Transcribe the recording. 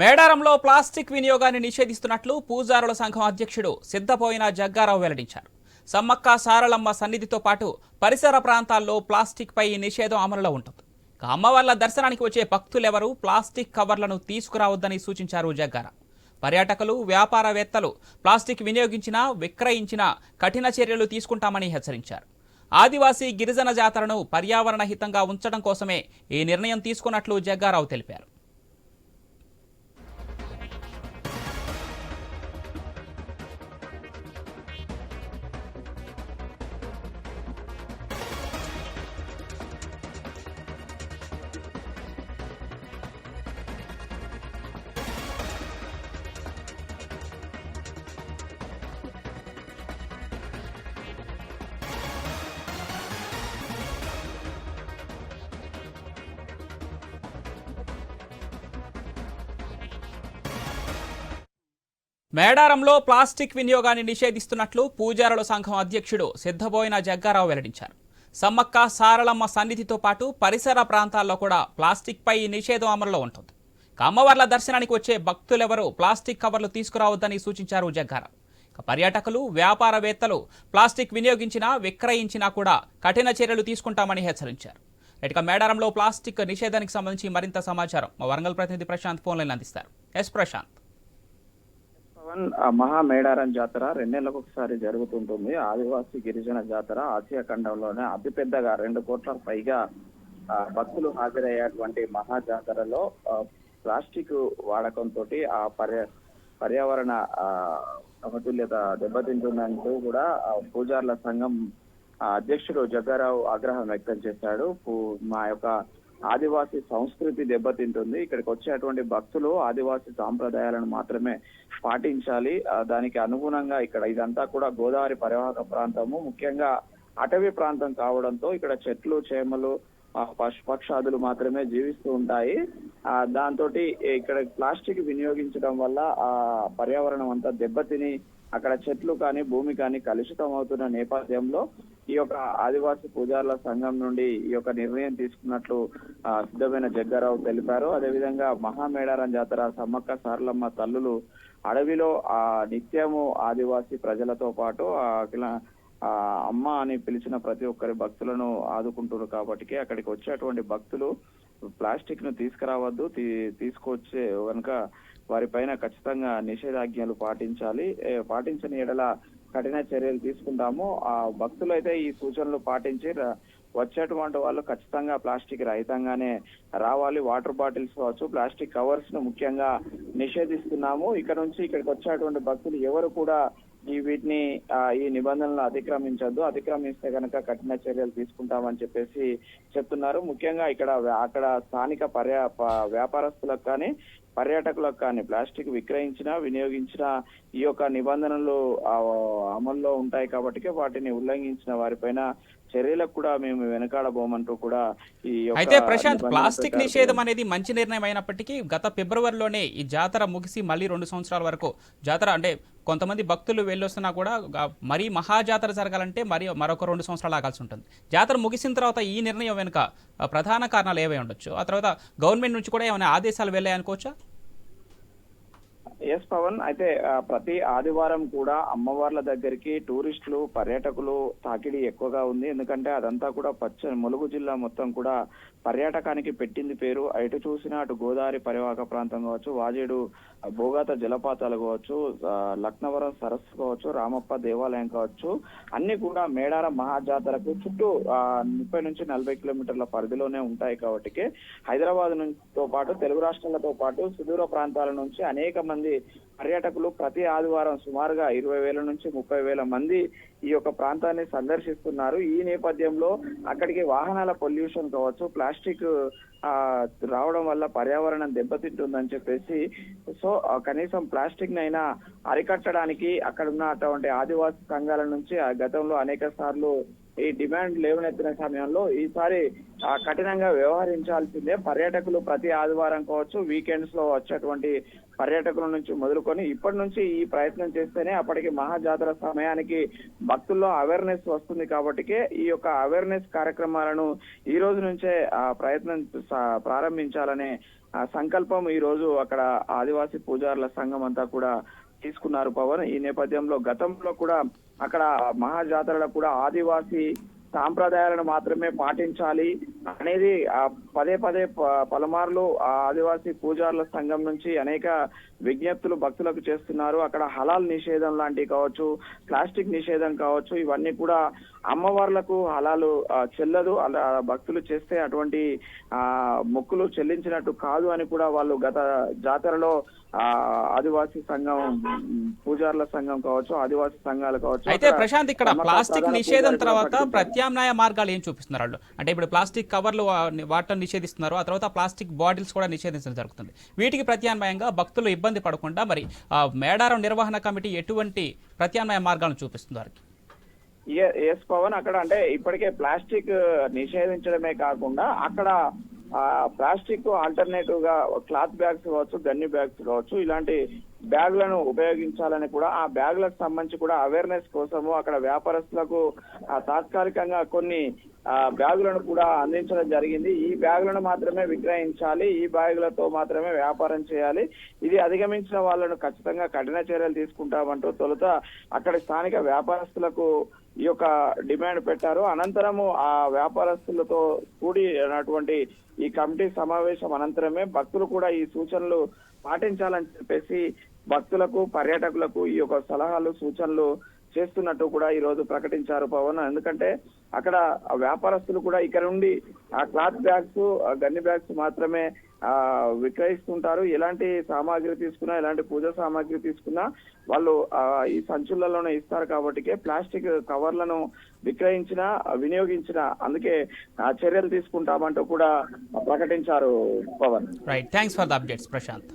మేడారంలో ప్లాస్టిక్ వినియోగాన్ని నిషేధిస్తున్నట్లు పూజారుల సంఘం అధ్యక్షుడు సిద్ధపోయిన జగ్గారావు వెల్లడించారు. సమ్మక్క సారలమ్మ సన్నిధితో పాటు పరిసర ప్రాంతాల్లో ప్లాస్టిక్ పై నిషేధం అమలులో ఉంటుంది. ఇక అమ్మవార్ల దర్శనానికి వచ్చే భక్తులెవరూ ప్లాస్టిక్ కవర్లను తీసుకురావద్దని సూచించారు జగ్గారావు. పర్యాటకులు వ్యాపారవేత్తలు ప్లాస్టిక్ వినియోగించినా విక్రయించినా కఠిన చర్యలు తీసుకుంటామని హెచ్చరించారు. ఆదివాసీ గిరిజన జాతరను పర్యావరణ హితంగా ఉంచడం కోసమే ఈ నిర్ణయం తీసుకున్నట్లు జగ్గారావు తెలిపారు. మేడారంలో ప్లాస్టిక్ వినియోగాన్ని నిషేధిస్తున్నట్లు పూజారుల సంఘం అధ్యక్షుడు సిద్ధబోయిన జగ్గారావు వెల్లడించారు. సమ్మక్క సారలమ్మ సన్నిధితో పాటు పరిసర ప్రాంతాల్లో కూడా ప్లాస్టిక్ పై నిషేధం అమలులో ఉంటుంది. కమ్మవర్ల దర్శనానికి వచ్చే భక్తులెవరూ ప్లాస్టిక్ కవర్లు తీసుకురావద్దని సూచించారు జగ్గారావు. పర్యాటకులు వ్యాపారవేత్తలు ప్లాస్టిక్ వినియోగించినా విక్రయించినా కూడా కఠిన చర్యలు తీసుకుంటామని హెచ్చరించారు. ఇటుక మేడారంలో ప్లాస్టిక్ నిషేధానికి సంబంధించి మరింత సమాచారం మా వరంగల్ ప్రతినిధి ప్రశాంత్ ఫోన్లైన్ అందిస్తారు. ఎస్ ప్రశాంత్. పవన్ మహా మేడారం జాతర రెండేళ్ళకు ఒకసారి జరుగుతుంటుంది. ఆదివాసీ గిరిజన జాతర ఆసియా ఖండంలోనే అతిపెద్దగా రెండు కోట్ల పైగా ఆ, భక్తులు హాజరయ్యేటువంటి మహా జాతరలో ప్లాస్టిక్ వాడకంతో ఆ పర్య పర్యావరణ ఆ, సమతుల్యత దెబ్బతింటుందంటూ కూడా పూజార్ల సంఘం ఆ, అధ్యక్షుడు జగ్గారావు ఆగ్రహం వ్యక్తం చేశాడు. మా యొక్క ఆదివాసీ సంస్కృతి దెబ్బతింటుంది. ఇక్కడికి వచ్చేటువంటి భక్తులు ఆదివాసీ సాంప్రదాయాలను మాత్రమే పాటించాలి. దానికి అనుగుణంగా ఇక్కడ ఇదంతా కూడా గోదావరి పరివాహక ప్రాంతము. ముఖ్యంగా అటవీ ప్రాంతం కావడంతో ఇక్కడ చెట్లు చేమలు పశుపక్షాదులు మాత్రమే జీవిస్తూ ఉంటాయి. ఆ దాంతో ఇక్కడ ప్లాస్టిక్ వినియోగించడం వల్ల ఆ పర్యావరణం అంతా దెబ్బతిని అక్కడ చెట్లు కానీ భూమి కానీ కలుషితం అవుతున్న నేపథ్యంలో ఈ యొక్క ఆదివాసీ పూజారుల సంఘం నుండి ఈ యొక్క నిర్ణయం తీసుకున్నట్లు సిద్ధమైన జగ్గారావు తెలిపారు. అదేవిధంగా మహామేడారం జాతర సమ్మక్క సారలమ్మ తల్లులు అడవిలో ఆ నిత్యము ఆదివాసీ ప్రజలతో పాటు ఆ అఖిల ఆ అమ్మ అని పిలిచిన ప్రతి ఒక్కరి భక్తులను ఆదుకుంటున్నారు కాబట్టి అక్కడికి వచ్చేటువంటి భక్తులు ప్లాస్టిక్ను తీసుకురావద్దు తీ- తీసుకొచ్చే కనుక వారిపైన ఖచ్చితంగా నిషేధాజ్ఞలు పాటించాలి. పాటించని ఎడల కఠిన చర్యలు తీసుకుంటాము. ఆ భక్తులు అయితే ఈ సూచనలు పాటించి వచ్చేటువంటి వాళ్ళు ఖచ్చితంగా ప్లాస్టిక్ రహితంగానే రావాలి. వాటర్ బాటిల్స్ కావచ్చు ప్లాస్టిక్ కవర్స్ను ముఖ్యంగా నిషేధిస్తున్నాము. ఇక్కడ నుంచి ఇక్కడికి వచ్చేటువంటి భక్తులు ఎవరు కూడా ఈ వీటిని ఈ నిబంధనలను అతిక్రమించద్దు. అతిక్రమిస్తే కనుక కఠిన చర్యలు తీసుకుంటామని చెప్పేసి చెప్తున్నారు. ముఖ్యంగా ఇక్కడ అక్కడ స్థానిక పర్యా వ్యాపారస్తులకు కానీ పర్యాటకులకు కానీ ప్లాస్టిక్ విక్రయించిన వినియోగించిన ఈ యొక్క నిబంధనలు అమల్లో ఉంటాయి కాబట్టి వాటిని ఉల్లంఘించిన వారిపైన చర్యలకు కూడా మేము వెనకాడబోమంటూ కూడా ఈ అయితే ప్రశాంత్ ప్లాస్టిక్ నిషేధం అనేది మంచి నిర్ణయం అయినప్పటికీ గత ఫిబ్రవరిలోనే ఈ జాతర ముగిసి మళ్ళీ రెండు సంవత్సరాల వరకు జాతర అంటే కొంతమంది భక్తులు వెళ్ళొస్తున్నా కూడా మరీ మహా జాతర జరగాలంటే మరి మరొక రెండు సంవత్సరాలు ఆగాల్సి ఉంటుంది. జాతర ముగిసిన తర్వాత ఈ నిర్ణయం వెనుక ప్రధాన కారణాలు ఏవై ఉండొచ్చు? ఆ తర్వాత గవర్నమెంట్ నుంచి కూడా ఏమైనా ఆదేశాలు వెళ్ళాయి అనుకోవచ్చా ఎస్ పవన్ అయితే ప్రతి ఆదివారం కూడా అమ్మవార్ల దగ్గరికి టూరిస్టులు పర్యాటకులు తాకిడి ఎక్కువగా ఉంది. ఎందుకంటే అదంతా కూడా పచ్చని ములుగు జిల్లా మొత్తం కూడా పర్యాటకానికి పెట్టింది పేరు. అటు చూసినా అటు గోదావరి పరివాహక ప్రాంతం కావచ్చు వాజేడు భోగాత జలపాతాలు కావచ్చు లక్నవరం సరస్సు కావచ్చు రామప్ప దేవాలయం కావచ్చు అన్ని కూడా మేడారం మహాజాతరకు చుట్టూ ఆ, ముప్పై నుంచి నలభై కిలోమీటర్ల పరిధిలోనే ఉంటాయి కాబట్టి హైదరాబాద్ నుంచితో పాటు తెలుగు రాష్ట్రాలతో పాటు సుదూర ప్రాంతాల నుంచి అనేక మంది పర్యాటకులు ప్రతి ఆదివారం సుమారుగా ఇరవై వేల నుంచి ముప్పై వేల మంది ఈ యొక్క ప్రాంతాన్ని సందర్శిస్తున్నారు. ఈ నేపథ్యంలో అక్కడికి వాహనాల పొల్యూషన్ కావచ్చు ప్లాస్టిక్ ఆ రావడం వల్ల పర్యావరణం దెబ్బతింటుందని చెప్పేసి సో కనీసం ప్లాస్టిక్ నైనా అరికట్టడానికి అక్కడ ఉన్న అటువంటి ఆదివాసీ సంఘాల నుంచి ఆ గతంలో అనేక సార్లు ఈ డిమాండ్ లేవనెత్తిన సమయంలో ఈసారి కఠినంగా వ్యవహరించాల్సిందే పర్యాటకులు ప్రతి ఆదివారం కావచ్చు వీకెండ్స్లో వచ్చేటువంటి పర్యాటకుల నుంచి మొదలుకొని ఇప్పటి నుంచి ఈ ప్రయత్నం చేస్తేనే అప్పటికి మహాజాతర సమయానికి భక్తుల్లో అవేర్నెస్ వస్తుంది కాబట్టికే ఈ యొక్క అవేర్నెస్ కార్యక్రమాలను ఈ రోజు నుంచే ప్రయత్నం ప్రారంభించాలనే ఆ సంకల్పం ఈ రోజు అక్కడ ఆదివాసీ పూజారుల సంఘం అంతా కూడా తీసుకున్నారు పవన్. ఈ నేపథ్యంలో గతంలో కూడా అక్కడ మహాజాతరలో కూడా ఆదివాసీ సాంప్రదాయాలను మాత్రమే పాటించాలి అనేది ఆ పదే పదే ప- పలుమార్లు ఆ ఆదివాసీ పూజారుల సంఘం నుంచి అనేక విజ్ఞప్తులు భక్తులకు చేస్తున్నారు. అక్కడ హలాల్ నిషేధం లాంటివి కావచ్చు ప్లాస్టిక్ నిషేధం కావచ్చు ఇవన్నీ కూడా అమ్మవార్లకు హలాలు చెల్లదు. అలా భక్తులు చేస్తే అటువంటి ఆ మొక్కులు చెల్లించినట్టు కాదు అని కూడా వాళ్ళు గత జాతరలో ఆదివాసీ సంఘం పూజారుల సంఘం కావచ్చు ఆదివాసీ సంఘాలు కావచ్చు అయితే ప్రశాంత్ ఇక్కడ ప్లాస్టిక్ నిషేధం తర్వాత. ప్రత్యామ్నాయ మార్గాలు ఏం చూపిస్తున్నారు వాళ్ళు? అంటే ఇప్పుడు ప్లాస్టిక్ కవర్లు వా- వాడటం నిషేధిస్తున్నారు. ఆ తర్వాత ప్లాస్టిక్ బాటిల్స్ కూడా నిషేధించడం జరుగుతుంది. వీటికి ప్రత్యామ్నాయంగా భక్తులు ఇబ్బంది పడకుండా మరి ఆ మేడారం నిర్వహణ కమిటీ ఎటువంటి ప్రత్యామ్నాయ మార్గాలను చూపిస్తుంది వారికి? ఎస్ పవన్ అక్కడ అంటే ఇప్పటికే ప్లాస్టిక్ నిషేధించడమే కాకుండా అక్కడ ఆ ప్లాస్టిక్ ఆల్టర్నేటివ్గా క్లాత్ బ్యాగ్స్ కావచ్చు గన్ని బ్యాగ్స్ కావచ్చు ఇలాంటి బ్యాగులను ఉపయోగించాలని కూడా ఆ బ్యాగులకు సంబంధించి కూడా అవేర్నెస్ కోసము అక్కడ వ్యాపారస్తులకు ఆ, తాత్కాలికంగా కొన్ని ఆ, బ్యాగులను కూడా అందించడం జరిగింది. ఈ బ్యాగులను మాత్రమే విక్రయించాలి. ఈ బ్యాగులతో మాత్రమే వ్యాపారం చేయాలి. ఇది అధిగమించిన వాళ్ళను ఖచ్చితంగా కఠిన చర్యలు తీసుకుంటామంటూ తొలుత అక్కడి స్థానిక వ్యాపారస్తులకు ఈ యొక్క డిమాండ్ పెట్టారు. అనంతరము ఆ వ్యాపారస్తులతో కూడినటువంటి ఈ కమిటీ సమావేశం అనంతరమే భక్తులు కూడా ఈ సూచనలు పాటించాలని చెప్పేసి భక్తులకు పర్యాటకులకు ఈ యొక్క సలహాలు సూచనలు చేస్తున్నట్టు కూడా ఈ రోజు ప్రకటించారు పవన్. ఎందుకంటే అక్కడ వ్యాపారస్తులు కూడా ఇక్కడ నుండి ఆ క్లాత్ బ్యాగ్స్ గన్ని బ్యాగ్స్ మాత్రమే ఆ విక్రయిస్తుంటారు. ఎలాంటి సామాగ్రి తీసుకున్నా ఎలాంటి పూజ సామాగ్రి తీసుకున్నా వాళ్ళు ఆ ఈ సంచులలోనే ఇస్తారు కాబట్టి ప్లాస్టిక్ కవర్లను విక్రయించిన వినియోగించిన అందుకే ఆ చర్యలు తీసుకుంటామంటూ కూడా ప్రకటించారు Pawan. Right thanks for the updates Prashant